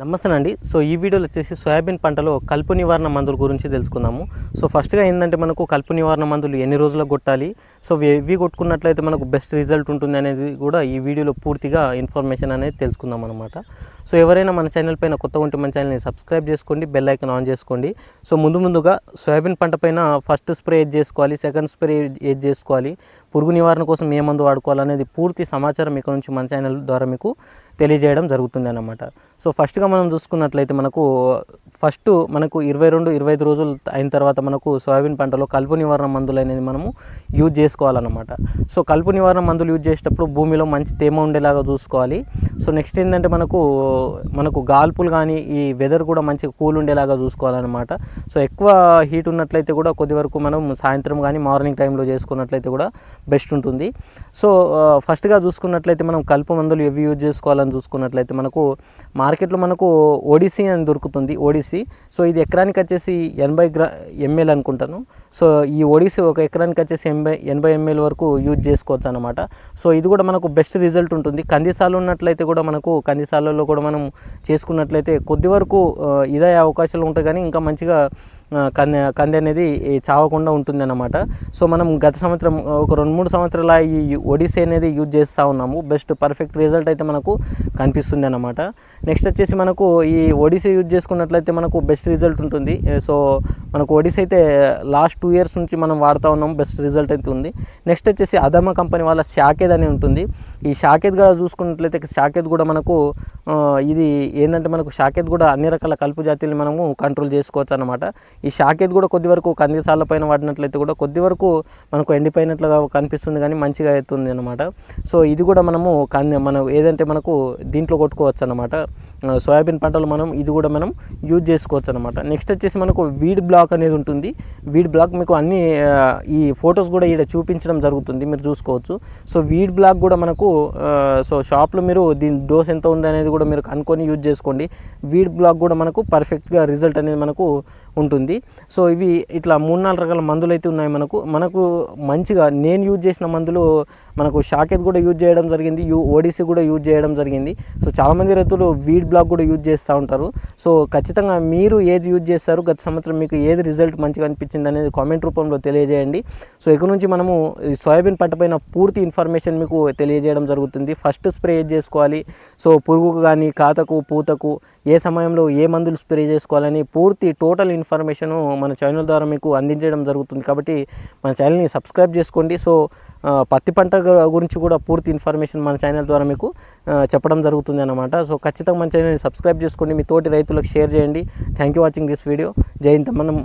నమస్తే అండి సో ఈ వీడియోలో వచ్చేసి సోయాబీన్ పంటలో కలుపు నివారణ మందుల గురించి తెలుసుకుందాము. సో ఫస్ట్గా ఏంటంటే మనకు కలుపు నివారణ మందులు ఎన్ని రోజులకు కొట్టాలి? సో ఇవి కొట్టుకున్నట్లయితే మనకు బెస్ట్ రిజల్ట్ ఉంటుంది అనేది కూడా ఈ వీడియోలో పూర్తిగా ఇన్ఫర్మేషన్ అనేది తెలుసుకుందాం అనమాట సో ఎవరైనా మన ఛానల్ పైన కొత్తగా ఉంటే మన ఛానల్ని సబ్స్క్రైబ్ చేసుకోండి బెల్ ఐకన్ ఆన్ చేసుకోండి. సో ముందు ముందుగా సోయాబీన్ పంట పైన ఫస్ట్ స్ప్రే ఏది చేసుకోవాలి? సెకండ్ స్ప్రే ఏది చేసుకోవాలి? పురుగు నివారణ కోసం ఏ మందు వాడుకోవాలనేది పూర్తి సమాచారం ఇక్కడ నుంచి మన ఛానల్ ద్వారా మీకు తెలియజేయడం జరుగుతుంది అన్నమాట. సో ఫస్ట్గా మనం చూసుకున్నట్లయితే మనకు ఫస్ట్ మనకు ఇరవై రెండు ఇరవై ఐదు రోజులు అయిన తర్వాత మనకు సోయాబీన్ పంటలో కలుపు నివారణ మందులు అనేది మనము యూజ్ చేసుకోవాలన్నమాట. సో కలుపు నివారణ మందులు యూజ్ చేసేటప్పుడు భూమిలో మంచి తేమ ఉండేలాగా చూసుకోవాలి. సో నెక్స్ట్ ఏంటంటే మనకు మనకు గాల్పులు కానీ ఈ వెదర్ కూడా మంచి కూల్ ఉండేలాగా చూసుకోవాలన్నమాట. సో ఎక్కువ హీట్ ఉన్నట్లయితే కూడా కొద్ది వరకు మనం సాయంత్రం కానీ మార్నింగ్ టైంలో చేసుకున్నట్లయితే కూడా బెస్ట్ ఉంటుంది. సో ఫస్ట్గా చూసుకున్నట్లయితే మనం కలుపు మందులు ఎవి యూజ్ చేసుకోవాలని చూసుకున్నట్లయితే మనకు మార్కెట్లో మనకు ఓడిసి అని దొరుకుతుంది ఓడిసి. సో ఇది ఎకరానికి వచ్చేసి ఎనభై గ్రా ఎంఎల్ అనుకుంటాను. సో ఈ ఒడిసి ఒక ఎకరానికి వచ్చేసి ఎనభై ఎనభై ఎంఎల్ వరకు యూజ్ చేసుకోవచ్చు అనమాట సో ఇది కూడా మనకు బెస్ట్ రిజల్ట్ ఉంటుంది. కందిసాలు ఉన్నట్లయితే కూడా మనకు కందిసాలలో కూడా మనం చేసుకున్నట్లయితే కొద్ది వరకు ఇదే అవకాశాలు ఉంటాయి కానీ ఇంకా మంచిగా కంది కంది అనేది చావకుండా ఉంటుంది అన్నమాట సో మనం గత సంవత్సరం ఒక రెండు మూడు సంవత్సరాల ఈ ఒడిసీ అనేది యూజ్ చేస్తూ ఉన్నాము. బెస్ట్ పర్ఫెక్ట్ రిజల్ట్ అయితే మనకు కనిపిస్తుంది అన్నమాట నెక్స్ట్ వచ్చేసి మనకు ఈ ఒడిసీ యూజ్ చేసుకున్నట్లయితే మనకు బెస్ట్ రిజల్ట్ ఉంటుంది. సో మనకు ఒడిసీ అయితే లాస్ట్ టూ ఇయర్స్ నుంచి మనం వాడుతూ ఉన్నాము బెస్ట్ రిజల్ట్ అయితే ఉంది. నెక్స్ట్ వచ్చేసి అదమ్మ కంపెనీ వాళ్ళ షాకేద్ అని ఉంటుంది. ఈ షాకేద్ కూడా చూసుకున్నట్లయితే షాకేద్ కూడా మనకు ఇది ఏంటంటే మనకు షాకేద్ కూడా అన్ని రకాల కలుపు జాతీయులు మనము కంట్రోల్ చేసుకోవచ్చు అనమాట ఈ షాకేద్ కూడా కొద్ది వరకు కందిసాల పైన వాడినట్లయితే కూడా కొద్ది వరకు మనకు ఎండిపోయినట్లుగా కనిపిస్తుంది కానీ మంచిగా అవుతుంది అనమాట సో ఇది కూడా మనము కంది మనం ఏదంటే మనకు దీంట్లో కొట్టుకోవచ్చు అనమాట సోయాబీన్ పంటలు మనం ఇది కూడా మనం యూజ్ చేసుకోవచ్చు అనమాట నెక్స్ట్ వచ్చేసి మనకు వీడ్ బ్లాక్ అనేది ఉంటుంది. వీడ్ బ్లాక్ మీకు అన్ని ఈ ఫొటోస్ కూడా ఇక్కడ చూపించడం జరుగుతుంది. మీరు చూసుకోవచ్చు. సో వీడ్ బ్లాక్ కూడా మనకు సో షాప్లో మీరు దీని డోస్ ఎంత ఉంది అనేది కూడా మీరు కనుక్కొని యూజ్ చేసుకోండి. వీడ్ బ్లాక్ కూడా మనకు పర్ఫెక్ట్గా రిజల్ట్ అనేది మనకు ఉంటుంది. సో ఇవి ఇట్లా మూడు నాలుగు రకాల మందులు అయితే ఉన్నాయి మనకు. మనకు మంచిగా నేను యూజ్ చేసిన మందులు మనకు షాకెత్ కూడా యూజ్ చేయడం జరిగింది. యూ ఓడిసి కూడా యూజ్ చేయడం జరిగింది. సో చాలామంది రైతులు వీడ్ బ్లాక్ కూడా యూజ్ చేస్తూ ఉంటారు. సో ఖచ్చితంగా మీరు ఏది యూజ్ చేస్తారు గత సంవత్సరం మీకు ఏది రిజల్ట్ మంచిగా అనిపించింది అనేది కామెంట్ రూపంలో తెలియజేయండి. సో ఇక్కడ నుంచి మనము సోయాబీన్ పంట పైన పూర్తి ఇన్ఫర్మేషన్ మీకు తెలియజేయడం జరుగుతుంది. ఫస్ట్ స్ప్రే చేసుకోవాలి? సో పురుగుకు కానీ కాతకు పూతకు ఏ సమయంలో ఏ మందులు స్ప్రే చేసుకోవాలని పూర్తి టోటల్ ఇన్ఫర్మేషన్ మన ఛానల్ ద్వారా మీకు అందించడం జరుగుతుంది. కాబట్టి మన ఛానల్ని సబ్స్క్రైబ్ చేసుకోండి. సో పత్తి పంట గురించి కూడా పూర్తి ఇన్ఫర్మేషన్ మన ఛానల్ ద్వారా మీకు చెప్పడం జరుగుతుంది అనమాట సో ఖచ్చితంగా మన ఛానల్ని సబ్స్క్రైబ్ చేసుకోండి. మీ తోటి రైతులకు షేర్ చేయండి. Thank you watching this video. జై మనం